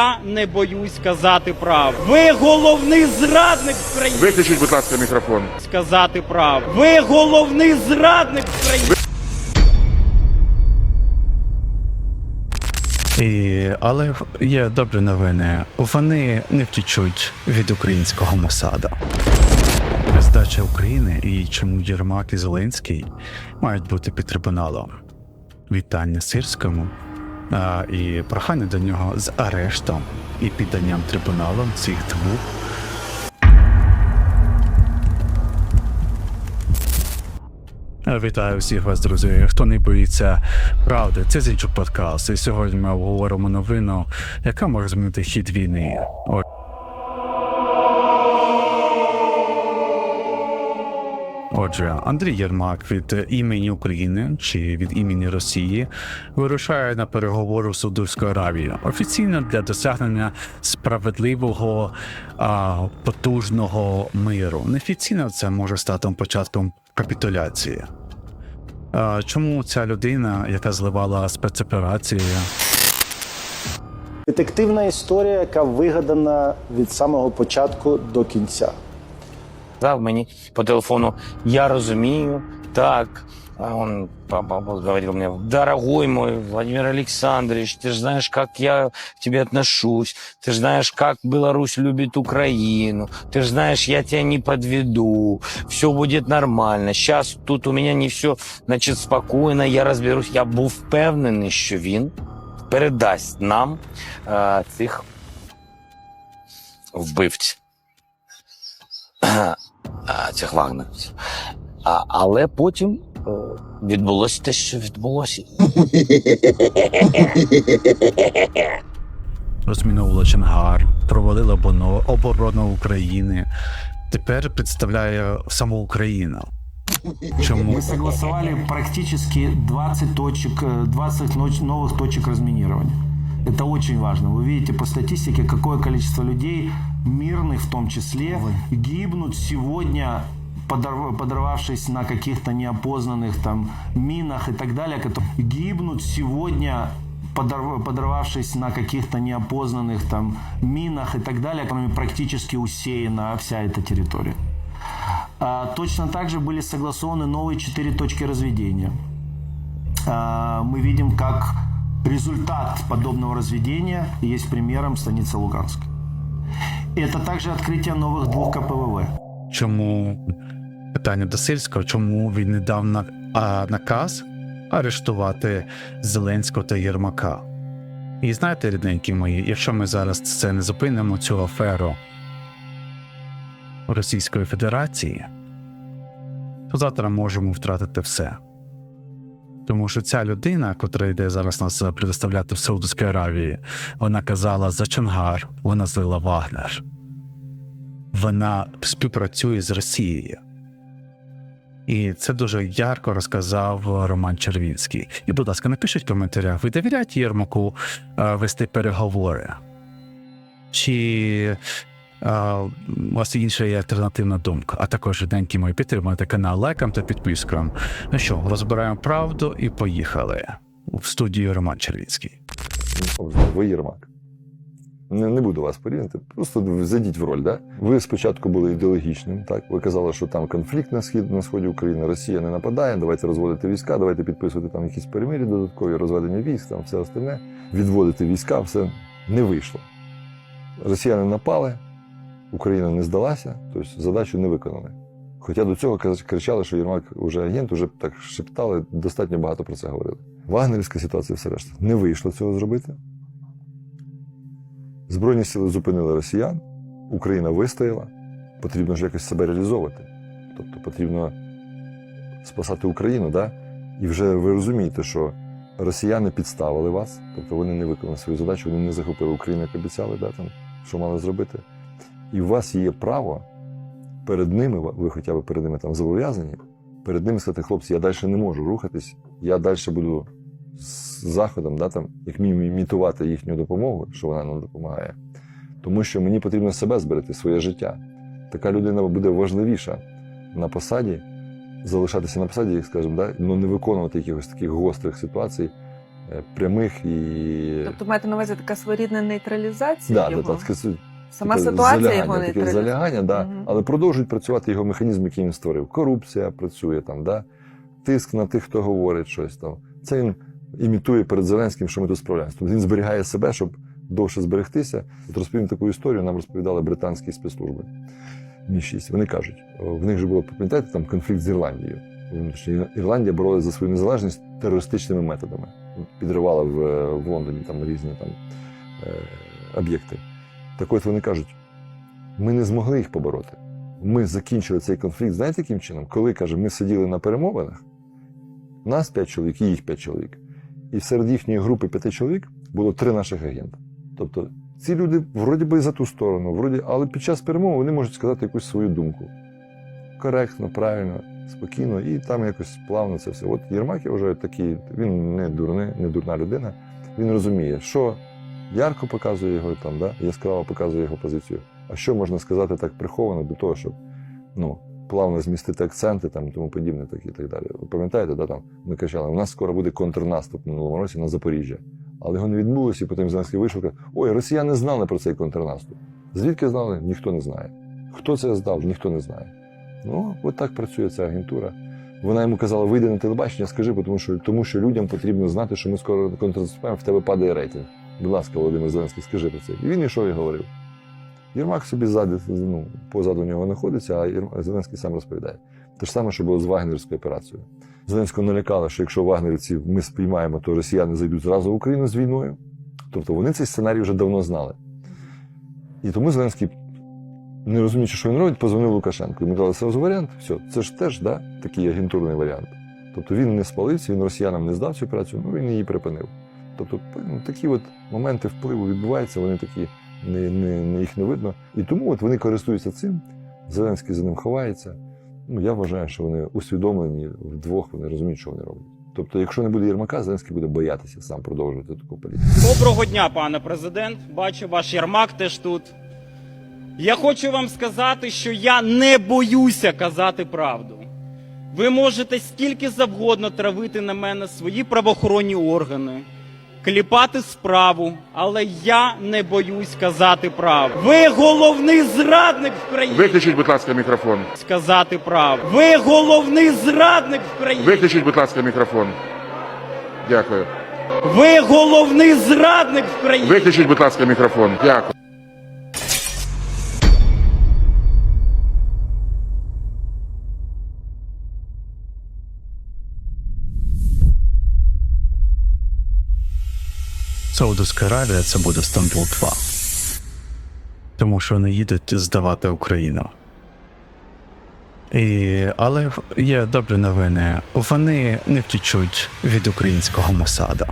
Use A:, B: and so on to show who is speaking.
A: Я не боюсь сказати правду. Ви головний зрадник в країні.
B: Виключіть, будь ласка, мікрофон.
A: Сказати правду. Ви головний зрадник в країні.
C: І, але є добрі новини. Вони не втічуть від українського Мосада. Здача України і чому Єрмак і Зеленський мають бути під трибуналом. Вітання Сирському а, і прохання до нього з арештом і підданням трибуналом цих двох Вітаю всіх вас, друзі. Хто не боїться правди, це Зінчук подкаст. І сьогодні ми обговоримо новину, яка може змінити хід війни. О- Отже, Андрій Єрмак від імені України чи від імені Росії вирушає на переговори в Саудовську Аравію офіційно для досягнення справедливого а, потужного миру. Неофіційно це може стати початком капітуляції. А, чому ця людина, яка зливала спецоперації,
D: Детективна історія, яка вигадана від самого початку до кінця
E: сказав мені по телефону, я розумію, так. А он папа говорил мне, дорогой мой Владимир Александрович, ты же знаешь, как я к тебе отношусь, ты же знаешь, как Беларусь любит Украину, ты же знаешь, я тебя не подведу, все будет нормально. Сейчас тут у меня не все, значит, спокійно, я розберусь. Я був впевнений, що він передасть нам е, цих вбивців. а, цих вагнерівців. А, але потім е, відбулося те, що відбулося.
C: розміновувала Чонгар, провалила обоно- оборону України, тепер представляє саму Україну. Чому
F: Мы согласовали практически 20 точек, э, 20 ноч- новых точек разминирования. Это очень важно. Вы видите по статистике, какое количество людей, мирных в том числе, гибнут сегодня подорв- подорвавшись на каких-то неопознанных там минах и так далее, которые гибнут сегодня подорв- подорвавшись на каких-то неопознанных там минах и так далее, которыми практически усеяна вся эта территория. А, Точно так же были согласованы новые четыре точки разведения. А, Мы видим, как результат подобного разведения есть примером станица Луганска. Это также открытие новых двух КПВВ.
C: чому питання до Сильського, чому він не дав на, а, наказ арештувати Зеленського та Єрмака? І знаєте, рідненькі мої, якщо ми зараз це не зупинимо цю аферу Російської Федерації, то завтра можемо втратити все. Тому що ця людина, котра йде зараз нас представляти в Саудовській Аравії, вона казала за Чонгар, вона злила Вагнер. Вона співпрацює з Росією. І це дуже ярко розказав Роман Червінський. І, будь ласка, напишіть в коментарях, ви довіряєте Єрмаку е, вести переговори? Чи е, у вас інша є альтернативна думка? А також деньки мої підтримуйте канал лайком та підписком. Ну що, розбираємо правду і поїхали в студію Роман Червінський.
G: Ви Єрмак. Не, не буду вас порівняти, просто зайдіть в роль. Да? Ви спочатку були ідеологічним, так? Ви казали, що там конфлікт на схід на сході України, Росія не нападає, давайте розводити війська, давайте підписувати там якісь перемир'я додаткові, розведення військ, там все остальне. Відводити війська, все не вийшло. Росіяни напали, Україна не здалася, тобто задачу не виконали. Хоча до цього кричали, що Єрмак вже агент, вже так шептали, достатньо багато про це говорили. Вагнерівська ситуація, все решта. Не вийшло цього зробити. Збройні сили зупинили росіян, Україна вистояла. Потрібно ж якось себе реалізовувати. Тобто потрібно спасати Україну, да? і вже ви розумієте, що росіяни підставили вас, тобто вони не виконали свою задачу, вони не захопили Україну, як обіцяли, да, там, що мали зробити. І у вас є право перед ними, ви хоча б перед ними там зобов'язані, перед ними сказати, хлопці, я далі не можу рухатись, я далі буду з заходом, да, там, як мінімум імітувати їхню допомогу, що вона нам допомагає. Тому що мені потрібно себе зберегти, своє життя. Така людина буде важливіша на посаді, залишатися на посаді, як скажемо, да, ну не виконувати якихось таких гострих ситуацій, е, прямих і.
B: Тобто маєте на увазі така своєрідна нейтралізація
G: да,
B: його?
G: да, так, таке,
B: Сама
G: таке
B: ситуація
G: залягання,
B: його
G: таке
B: нейтралізує?
G: залягання, да,
B: Мгм.
G: але продовжують працювати його механізм, який він створив. Корупція працює там, да? тиск на тих, хто говорить щось там. Це він імітує перед Зеленським, що ми тут справляємося. Тобто він зберігає себе, щоб довше зберегтися. От розповім таку історію, нам розповідали британські спецслужби. Мі 6 Вони кажуть, в них же було, пам'ятаєте, там конфлікт з Ірландією. Ірландія боролася за свою незалежність терористичними методами. Підривала в, е, в Лондоні там різні там, е, об'єкти. Так от вони кажуть: ми не змогли їх побороти. Ми закінчили цей конфлікт, знаєте, яким чином? Коли каже, ми сиділи на перемовинах, нас п'ять чоловік і їх п'ять чоловік. І серед їхньої групи п'яти чоловік було три наших агента. Тобто ці люди вроді би за ту сторону, вроді, але під час перемови вони можуть сказати якусь свою думку. Коректно, правильно, спокійно, і там якось плавно це все. От Єрмак, я вважаю, такий, він не дурний, не дурна людина. Він розуміє, що ярко показує його там, да? яскраво показує його позицію. А що можна сказати так приховано до того, щоб ну, плавно змістити акценти там, і тому подібне, так і так далі. Ви пам'ятаєте, да, там ми кричали, у нас скоро буде контрнаступ минулому році на Запоріжжя. Але його не відбулося, і потім Зеленський вийшов каже, ой, росіяни знали про цей контрнаступ. Звідки знали, ніхто не знає. Хто це здав, ніхто не знає. Ну, от так працює ця агентура. Вона йому казала, вийди на телебачення, скажи, тому що, тому що людям потрібно знати, що ми скоро контрнаступаємо, в тебе падає рейтинг. Будь ласка, Володимир Зеленський, скажи про це. І він йшов і говорив. Єрмак собі ззаді, ну, позаду нього знаходиться, а Зеленський сам розповідає. Те ж саме, що було з Вагнерською операцією. Зеленського налякало, що якщо вагнерівців ми спіймаємо, то росіяни зайдуть зразу в Україну з війною. Тобто вони цей сценарій вже давно знали. І тому Зеленський, не розуміючи, що він робить, позвонив Лукашенку. Ми казали, це варіант. Все, це ж теж да, такий агентурний варіант. Тобто він не спалився, він росіянам не здав цю операцію, ну він її припинив. Тобто ну, такі от моменти впливу відбуваються, вони такі не, не, їх не видно. І тому от вони користуються цим. Зеленський за ним ховається. Ну, я вважаю, що вони усвідомлені вдвох, вони розуміють, що вони роблять. Тобто, якщо не буде Єрмака, Зеленський буде боятися сам продовжувати таку політику.
A: Доброго дня, пане президент. Бачу, ваш Ярмак теж тут. Я хочу вам сказати, що я не боюся казати правду. Ви можете скільки завгодно травити на мене свої правоохоронні органи, кліпати справу, але я не боюсь казати правду. Ви головний зрадник в країні.
H: Виключіть, будь ласка, мікрофон.
A: Сказати правду. Ви головний зрадник в країні.
H: Виключіть, будь ласка, мікрофон. Дякую.
A: Ви головний зрадник в країні.
H: Виключіть, будь ласка, мікрофон. Дякую.
C: Саудовська Аравія це буде Стамбул 2. Тому що вони їдуть здавати Україну. І, але є добрі новини. Вони не втічуть від українського Мосада.